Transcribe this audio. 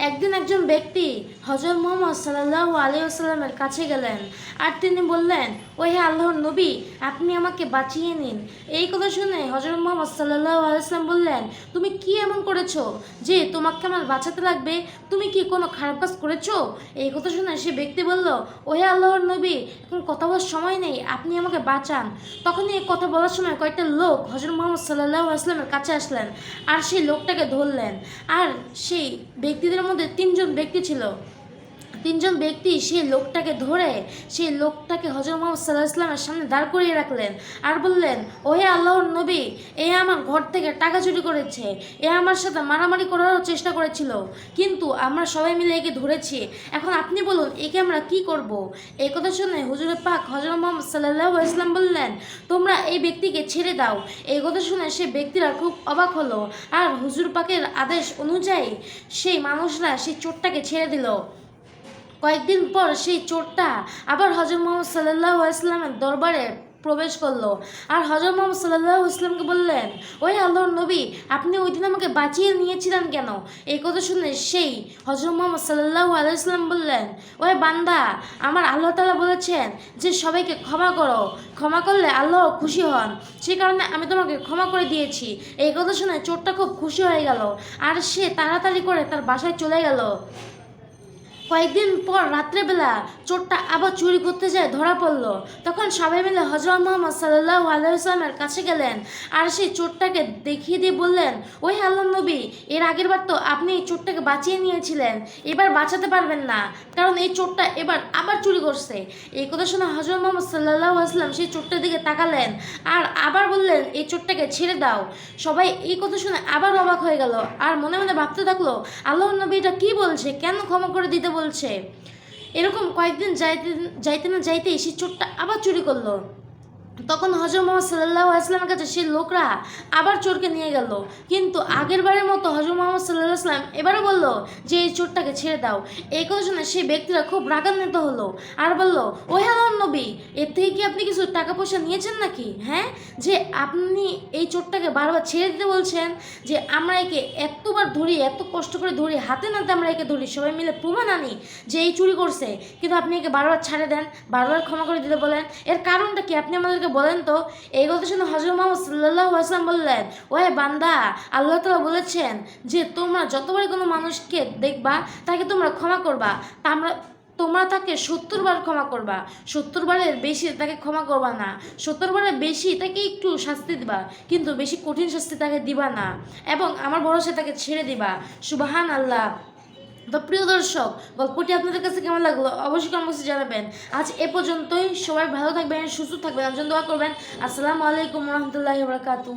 একদিন একজন ব্যক্তি হজর মোহাম্মদ সাল্লাহ আলী আসাল্লামের কাছে গেলেন আর তিনি বললেন ও হে আল্লাহর নবী, আপনি আমাকে বাঁচিয়ে নিন। এই কথা শুনে হজরত মোহাম্মদ সাল্লাহ আলাইসলাম বললেন, তুমি কি এমন করেছ যে তোমাকে আমার বাঁচাতে লাগবে? তুমি কি কোনো খারাপ কাজ করেছ? এই কথা শুনে সে ব্যক্তি বলল ও হে আল্লাহর নবী, এখন কথা বলার সময় নেই, আপনি আমাকে বাঁচান। তখনই এই কথা বলার সময় কয়েকটা লোক হজরত মোহাম্মদ সাল্লাহ আসলামের কাছে আসলেন আর সেই লোকটাকে ধরলেন। আর সেই ব্যক্তিদের মধ্যে তিনজন ব্যক্তি ছিল। তিনজন ব্যক্তি সেই লোকটাকে ধরে সেই লোকটাকে হজরত মোহাম্মদ সাল্লাহ ইসলামের সামনে দাঁড় করিয়ে রাখলেন আর বললেন, ওহে আল্লাহর নবী, এ আমার ঘর থেকে টাকা চুরি করেছে। এ আমার সাথে মারামারি করারও চেষ্টা করেছিল। কিন্তু আমরা সবাই মিলে একে ধরেছি। এখন আপনি বলুন, একে আমরা কি করব? এই কথা শুনে হুজুর পাক হজরত মোহাম্মদ সাল্লাহ ইসলাম বললেন, তোমরা এই ব্যক্তিকে ছেড়ে দাও। এই কথা শুনে সে ব্যক্তিরা খুব অবাক হলো। আর হুজুর পাকের আদেশ অনুযায়ী সেই মানুষরা সেই চোরটাকে ছেড়ে দিল। কয়েকদিন পর সেই চোরটা আবার হজর মোহাম্মদ সাল্লাহ ইসলামের দরবারে প্রবেশ করল। আর হজর মোহাম্মদ সাল্লাহ ইসলামকে বললেন, ওই আল্লাহর নবী, আপনি ওই দিন আমাকে বাঁচিয়ে নিয়েছিলেন কেন? এই কথা শুনে সেই হজর মোহাম্মদ সাল্লাহ আলাইসলাম বললেন, ওই বান্দা, আমার আল্লাহ তালা বলেছেন যে সবাইকে ক্ষমা করো। ক্ষমা করলে আল্লাহ খুশি হন। সেই কারণে আমি তোমাকে ক্ষমা করে দিয়েছি। এই কথা শুনে চোরটা খুব খুশি হয়ে গেল। আর সে তাড়াতাড়ি করে তার বাসায় চলে গেল। কয়েকদিন পর রাত্রেবেলা চোরটা আবার চুরি করতে যায়, ধরা পড়ল। তখন সবাই মিলে হজরত মোহাম্মদ সাল্লাহ আলাইসলামের কাছে গেলেন। আর সেই চোরটাকে দেখিয়ে দিয়ে বললেন ওই আল্লাহ নবী, এর আগের বার তো আপনি এই চোরটাকে বাঁচিয়ে নিয়েছিলেন। এবার বাঁচাতে পারবেন না, কারণ এই চোরটা এবার আবার চুরি করছে। এই কথা শুনে হজরত মোহাম্মদ সাল্লাহ আসলাম সেই চোরটার দিকে তাকালেন আর আবার বললেন, এই চোরটাকে ছেড়ে দাও। সবাই এই কথা শুনে আবার অবাক হয়ে গেল। আর মনে মনে ভাবতে থাকল আল্লাহ নবী এটা কী বলছে? কেন ক্ষমা করে দিতে বলছে? এরকম কয়েকদিন যাইতে যাইতে না যাইতে সেই চোরটা আবার চুরি করল। তখন হজর মোহাম্মদ সাল্লাহ আসলামের কাছে সেই লোকরা আবার চোরকে নিয়ে গেল। কিন্তু আগের বারের মতো হজর মোহাম্মদ সাল্লাহ আসলাম এবারও বলল যে, এই চোরটাকে ছেড়ে দাও। এই কথা শুনে সেই ব্যক্তিরা খুব রাগান্বিত হলো আর বলল ও হ্যালো নবী, এর থেকে কি আপনি কিছু টাকা পয়সা নিয়েছেন নাকি? হ্যাঁ? যে আপনি এই চোরটাকে বারবার ছেড়ে দিতে বলছেন, যে আমরা একে এতবার ধরি, এত কষ্ট করে ধরি, হাতে নাতে আমরা একে ধরি, সবাই মিলে প্রমাণ আনি যে এই চুরি করছে। কিন্তু আপনি একে বারবার ছাড়ে দেন, বারবার ক্ষমা করে দিতে বলেন। এর কারণটা কি? আপনি আমাদেরকে বলেন তো, এই কথা শুনে হজরত মোহাম্মদ সাল্লাহ আসলাম বললেন, ওহে বান্দা, আল্লাহ তালা বলেছেন যে তোমরা যতবারই কোনো মানুষকে দেখবা, তাকে তোমরা ক্ষমা করবা। আমরা তোমরা তাকে সত্তর বার ক্ষমা করবা। সত্তর বারের বেশি তাকে ক্ষমা করবা না। সত্তর বারের বেশি তাকে একটু শাস্তি দিবা, কিন্তু বেশি কঠিন শাস্তি তাকে দিবা না। এবং আমার ভরসা তাকে ছেড়ে দিবা। সুবাহান আল্লাহ তো প্রিয় দর্শক, গল্পটি আপনাদের কাছে কেমন লাগল অবশ্যই কমেন্টসে জানাবেন। আজ এ পর্যন্তই। সবাই ভালো থাকবেন, সুস্থ থাকবেন, একজন দোয়া করবেন। আসসালামু আলাইকুম রহমতুল্লাহ বারাকাতু